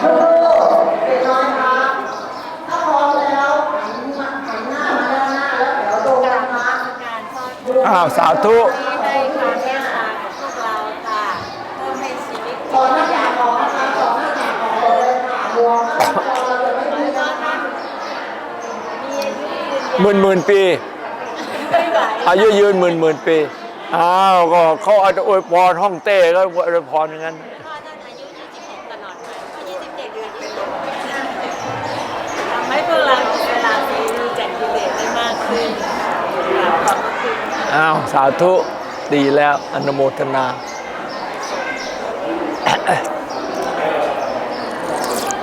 เด็กน้อยครับถ้าพร้อมแล้วหันมาหันหน้ามาด้านหน้าแล้วเดี๋ยวดูนะคะการทอดทุกอ้าว สาธุที่ให้ความเมตตากับพวกเราค่ะเพื่อให้ชีวิตขอหน้าแขกของนะคะขอหน้าแขกของเลยค่ะรวมเราจะไม่มีนะมีอายุยืนหมื่นหมื่นปีไม่ไหวอายุยืนหมื่นหมื่นปี อ้าว ก็เขาอาจจะอวยพรห้องเต้ก็อวยพรอย่างนั้น พ่อท่านอายุ 26 ตลอดไปก็27เดือน26ทำให้พวกเราเวลามีรู้จักกิเลสได้มากขึ้นกราบขอบพระคุณค่ะ อ้าว สาธุดีแล้วอนุโมทนา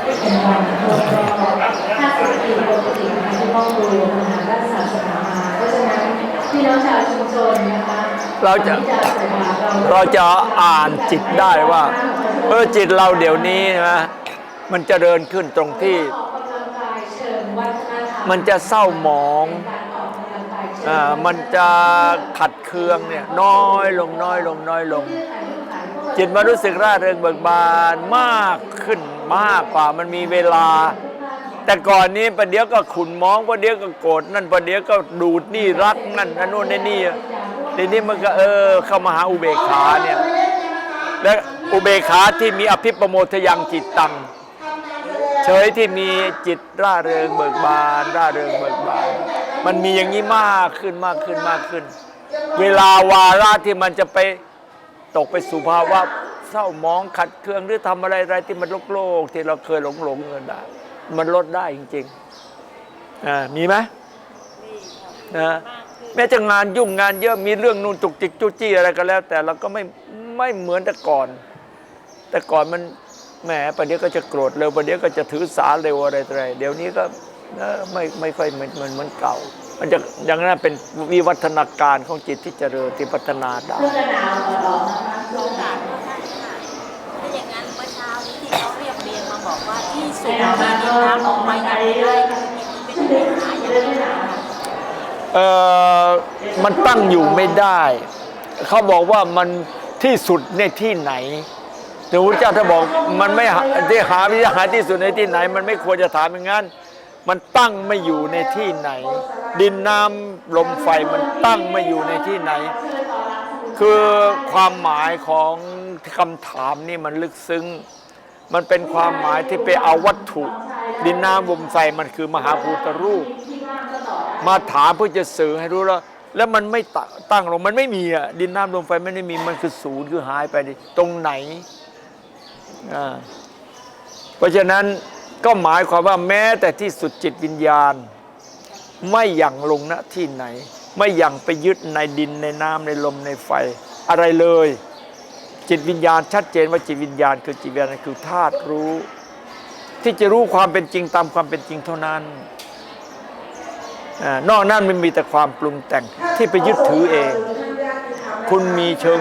เป็นวันครบรอบ50ปีปกตินะคะที่พ่อครูมหาด้านศาสนามาเพราะฉะนั้นพี่น้องชาวชุมชนนะคะเราจะเราจะอ่านจิตได้ว่าเออจิตเราเดี๋ยวนี้นะมันจะเจริญขึ้นตรงที่มมันจะเศร้าหมอง มันจะขัดเคืองเนี่ยน้อยลงน้อยลงน้อยลง จิตมันรู้สึกร่าเริงเบิกบานมากขึ้นมากกว่ามันมีเวลา แต่ก่อนนี้ประเดี๋ยวก็ขุนมองประเดี๋ยวก็โกรธนั่นประเดี๋ยวก็ดูดนี่รักนั่นอันนู้นนี่นี่ทีนี้มันก็เออเข้ามาหาอุเบกขาเนี่ยและอุเบกขาที่มีอภิปโมทยังจิตตังเฉยที่มีจิตร่าเริงเบิกบาน ร่าเริงเบิกบาน มันมีอย่างนี้มากขึ้นมากขึ้นมากขึ้น เวลาวาระที่มันจะไปตกไปสู่ภาวะเศร้าหมองขัดเคืองหรือทำอะไรอะไรที่มันโลกโลกที่เราเคยหลงหลงเงินได้มันลดได้จริงๆอ่ามีไหมนี่ค่ะนะมากขึ้นแม้จะงานยุ่งงานเยอะมีเรื่องนู่นจุกจิกจุกจี้อะไรก็แล้ว แต่เราก็ไม่ไม่เหมือนแต่ก่อน แต่ก่อนมันแหมประเดี๋ยวก็จะโกรธเร็วประเดี๋ยวก็จะถือสาเร็วอะไรต่ออะไรเดี๋ยวนี้ก็ เอ่อไม่ไม่ค่อยเหมือนเหมือนเหมือนเก่ามันจะอย่างนั้นเป็นวิวัฒนาการของจิตที่เจริญที่พัฒนาได้เพื่อกระหนาวขอร้องนะคะสงสารพวกท่านค่ะถ้าอย่างนั้นเมื่อเช้านี้ที่เขาเรียบเรียงมาบอกว่าที่สุดที่ดินน้ำออกมาอย่างไรคือเป็นปัญหาอย่างไรเอ่อมันตั้งอยู่ไม่ได้ เขาบอกว่ามันที่สุดในที่ไหนแต่พระเจ้าถ้าบอกมันไม่หาที่หาวิหาที่สุดในที่ไหน มันไม่ควรจะถามอย่างนั้น มันตั้งไม่อยู่ในที่ไหน ดินน้ำลมไฟมันตั้งไม่อยู่ในที่ไหน คือความหมายของคำถามนี่มันลึกซึ้ง มันเป็นความหมายที่ไปเอาวัตถุ ดินน้ำลมไฟมันคือมหาภูตรูป มาถามเพื่อจะสื่อให้รู้แล้วแล้วมันไม่ตั้งลงมันไม่มีอะดินน้ำลมไฟไมันไม่มีมันคือศูนย์คือหายไปดิตรงไหนอ่าเพราะฉะนั้น ก็หมายความว่าแม้แต่ที่สุดจิตวิญญาณ ไม่หยั่งลงณที่ไหน ไม่หยั่งไปยึดในดินในน้ำในลมในไฟอะไรเลย จิตวิญญาณชัดเจนว่าจิตวิญญาณ คือจิตวิญญาณคือธาตุรู้ ที่จะรู้ความเป็นจริงตามความเป็นจริงเท่านั้นอานอกนั้นมันมีแต่ความปรุงแต่งที่ไปยึดถือเอง คุณมีเชิง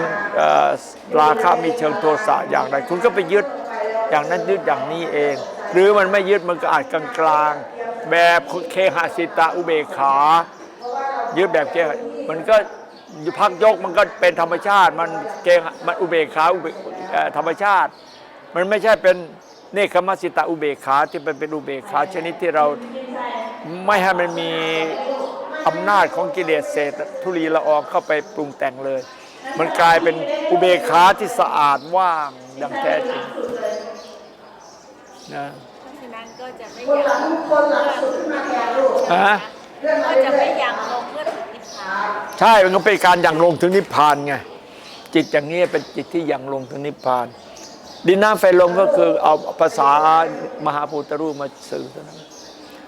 ราคะมีเชิงโทสะอย่างไร คุณก็ไปยึดอย่างนั้นยึดอย่างนี้เอง หรือมันไม่ยึดมันก็อาจกลางๆ แบบเคหสิตาอุเบกขา ยึดแบบเคหมันก็พักยกมันก็เป็นธรรมชาติ มันเคหมันอุเบกขาธรรมชาติ มันไม่ใช่เป็นเนคขมสิตาอุเบกขาที่เป็นเป็นอุเบกขาชนิดที่เราไม่ให้มันมีอำนาจของกิเลสเศษทุลีละอองเข้าไปปรุงแต่งเลย มันกลายเป็นอุเบกขาที่สะอาดว่างอย่างแท้จริง นะเพราะฉะนั้นก็จะไม่คนอหลัยางกคนหลังสุดขึ้นมาแทนลูกฮะก็จะไม่อยากลงเมื่อถึงนิพพานใช่มันก็เป็นการอย่างลงถึงนิพพานไงจิตอย่างนี้เป็นจิตที่อย่างลงถึงนิพพานดินน้ำไฟลมก็คือเอาภาษามหาภูตรูปมาสื่อเท่านั้น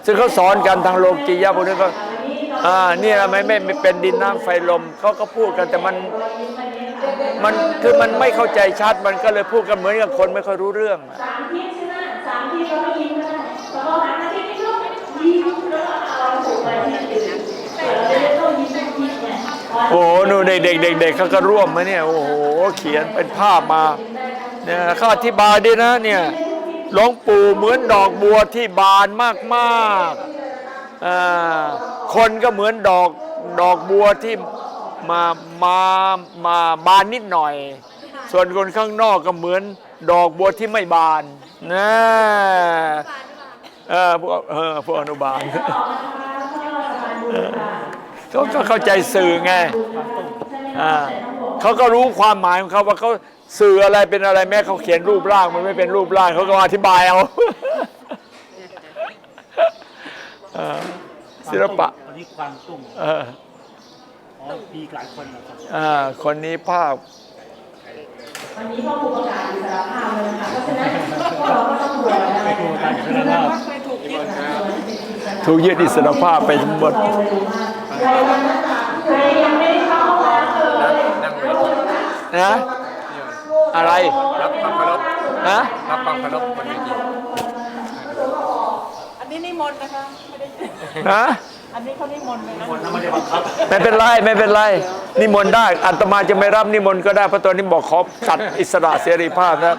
ซึ่งเขาสอนกันทางโลกียะพวกนี้ก็อ่านี่แหละไม่ไม่ไม่เป็นดินน้ำไฟลมเขาก็พูดกันแต่มันมันคือมันไม่เข้าใจชัดมันก็เลยพูดกันเหมือนกับคนไม่ค่อยรู้เรื่องอะ สามทิศใช่ไหมสามทิศเราไม่ยิ้มก็ได้แต่พอหันมาที่นี่ลูกยิ้มแล้วก็เอาถูกไปที่อื่นเออเราจะต้องยิ้มยิ้มเนี่ยโอ้โหนูเด็กเด็กเด็กเด็กเขาก็ร่วมมาเนี่ย โอ้โห เขียนเป็นภาพมาเนี่ยเขาอธิบายด้วยนะเนี่ยหลวงปู่เหมือนดอกบัวที่บานมากๆอ่าคนก็เหมือนดอกดอกบัวที่มามามาบานนิดหน่อย ส่วนคนข้างนอกก็เหมือน ดอกบัวที่ไม่บานนะเออพวกเออพวกอนุบาลเขาก็เข้าใจสื่อไงอ่าเขาก็รู้ความหมายของเขาว่าเขาสื่ออะไรเป็นอะไรแม้เขาเขียนรูปร่างมันไม่เป็นรูปร่างเขาก็อธิบายเอาเออศิลปะตอนนี้ความตุ้งเอออ๋อมีหลายคนนะครับอ่าคนนี้ภาพวันนี้พ่อครูประกาศ ราะฉะนั้นพวกเราก็ต้องบวชนะไปดูการเสนอภาพถูกยึดอิสรภาพไปทั้งหมดใครยังใครยังไม่ได้เข้าห้องน้ำเลยนั่งเวทีนะอะไร รับความเคารพนะรับความเคารพบนเวทีอันนี้นิมนต์นะคะไม่ได้ฮะอันนี้เขานิมนต์เลยนะคนนั้นไม่ได้บังคับไม่เป็นไรไม่เป็นไรนิมนต์ได้อัตมาจะไม่รับนิมนต์ก็ได้เพราะตัวนี้บอกขอจัดอิสระเสรีภาพนะ